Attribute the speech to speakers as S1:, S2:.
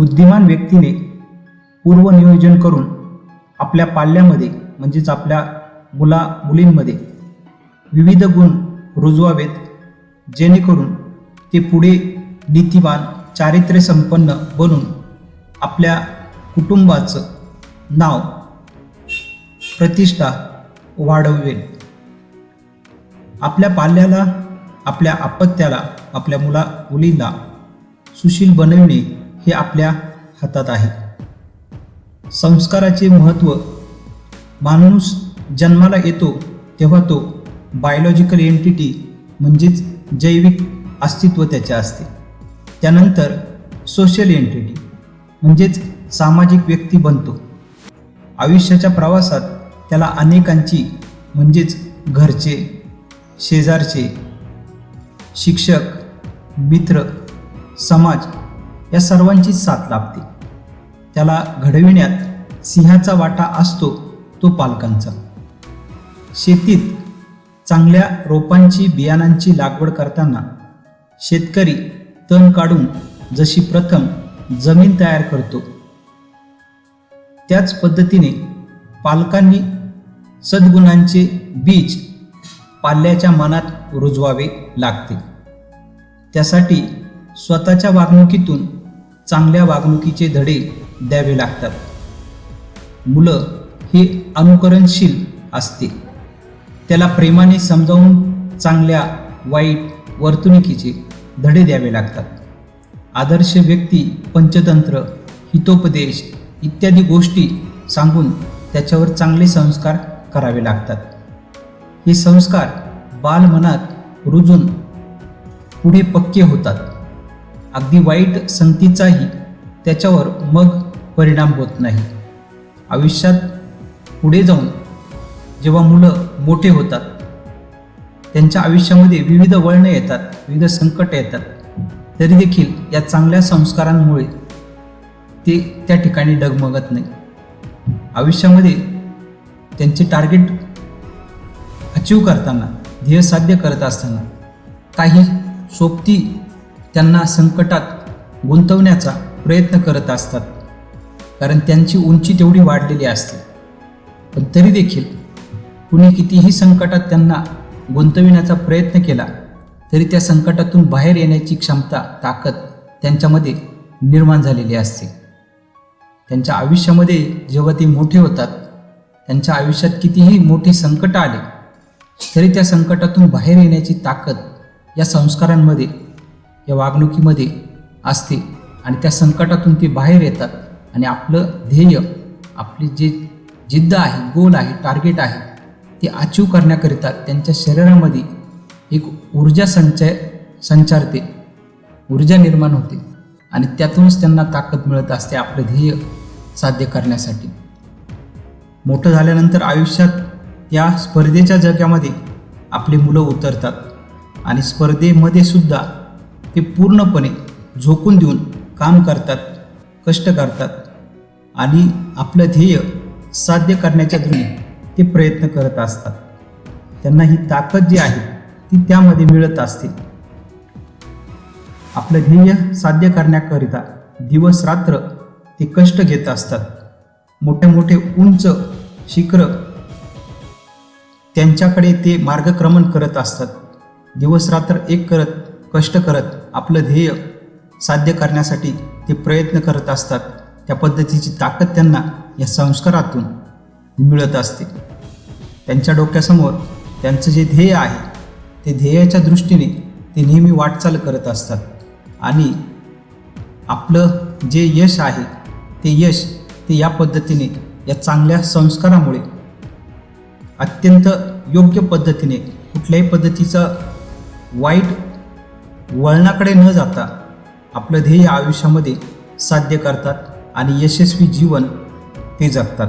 S1: बुद्धिमान व्यक्तीने पूर्वनियोजन करून आपल्या पाल्यामध्ये म्हणजेच आपल्या मुला मुलींमध्ये विविध गुण रुजवावेत जेणेकरून ते पुढे नीतिवान चारित्र्यसंपन्न बनून आपल्या कुटुंबाचं नाव प्रतिष्ठा वाढवेल. आपल्या पाल्याला आपल्या अपत्याला आपल्या मुला मुलीला सुशील बनविणे हे आपल्या हातात आहे. संस्काराचे महत्त्व. माणूस जन्माला येतो तेव्हा तो बायोलॉजिकल एंटिटी म्हणजेच जैविक अस्तित्व त्याचे असते. त्यानंतर सोशल एंटिटी म्हणजेच सामाजिक व्यक्ती बनतो. आयुष्याच्या प्रवासात त्याला अनेकांची म्हणजेच घरचे शेजारचे शिक्षक मित्र समाज या सर्वांची साथ लाभते. त्याला घडविण्यात सिंहाचा वाटा असतो तो पालकांचा. शेतीत चांगल्या रोपांची बियाणांची लागवड करताना शेतकरी तण काढून जशी प्रथम जमीन तयार करतो त्याच पद्धतीने पालकांनी सद्गुणांचे बीज पाल्याच्या मनात रुजवावे लागते. त्यासाठी स्वतःच्या वागणुकीतून चांगल्या वागणुकीचे धडे द्यावे लागतात. मुलं हे अनुकरणशील असते. त्याला प्रेमाने समजावून चांगल्या वाईट वर्तणुकीचे धडे द्यावे लागतात. आदर्श व्यक्ती पंचतंत्र हितोपदेश इत्यादी गोष्टी सांगून त्याच्यावर चांगले संस्कार करावे लागतात. हे संस्कार बालमनात रुजून पुढे पक्के होतात. अगदी वाईट संगतीचाही त्याच्यावर मग परिणाम होत नाही. आयुष्यात पुढे जाऊन जेव्हा मुलं मोठे होतात त्यांच्या आयुष्यामध्ये विविध वळणं येतात विविध संकट येतात तरी देखील या चांगल्या संस्कारांमुळे ते त्या ठिकाणी डगमगत नाही. आयुष्यामध्ये त्यांचे टार्गेट अचीव करताना ध्येय साध्य करत असताना काही सोबती त्यांना संकटात गुंतवण्याचा प्रयत्न करत असतात. कारण त्यांची उंची तेवढी वाढलेली असते. पण तरी देखील कुणी कितीही संकटात त्यांना गुंतविण्याचा प्रयत्न केला तरी त्या संकटातून बाहेर येण्याची क्षमता ताकद त्यांच्यामध्ये निर्माण झालेली असते. त्यांच्या आयुष्यामध्ये जेव्हा ते मोठे होतात त्यांच्या आयुष्यात कितीही मोठे संकट आले तरी त्या संकटातून बाहेर येण्याची ताकद या संस्कारांमध्ये या वागणुकीमध्ये असते आणि त्या संकटातून ते बाहेर येतात. आणि आपलं ध्येय आपली जे जिद्द आहे गोल आहे टार्गेट आहे ते अचीव करण्याकरिता त्यांच्या शरीरामध्ये एक ऊर्जा संचय संचारते. ऊर्जा निर्माण होते. आणि त्यातूनच त्यांना ताकद मिळत असते आपलं ध्येय साध्य करण्यासाठी. मोठं झाल्यानंतर आयुष्यात या स्पर्धेच्या जगामध्ये आपली मुलं उतरतात. आणि स्पर्धेमध्ये सुद्धा ते पूर्णपणे झोकून देऊन काम करतात कष्ट करतात आणि आपलं ध्येय साध्य करण्याच्या दृष्टीने ते प्रयत्न करत असतात. त्यांना ही ताकद जी आहे ती त्यामध्ये मिळत असते. आपलं ध्येय साध्य करण्याकरिता दिवस रात्र ते कष्ट घेत असतात. मोठे मोठे उंच शिखर त्यांच्याकडे ते मार्गक्रमण करत असतात. दिवस रात्र एक करत कष्ट करत आपलं ध्येय साध्य करण्यासाठी ते प्रयत्न करत असतात. त्या पद्धतीची ताकद त्यांना या संस्कारातून मिळत असते. त्यांच्या डोक्यासमोर त्यांचं जे ध्येय आहे ते ध्येयाच्या दृष्टीने ते नेहमी वाटचाल करत असतात. आणि आपलं जे यश आहे ते यश ते या पद्धतीने या चांगल्या संस्कारामुळे अत्यंत योग्य पद्धतीने कुठल्याही पद्धतीचा वाईट वळणाकडे न जाता आपलं ध्येय आयुष्यामध्ये साध्य करतात आणि यशस्वी जीवन ते जगतात.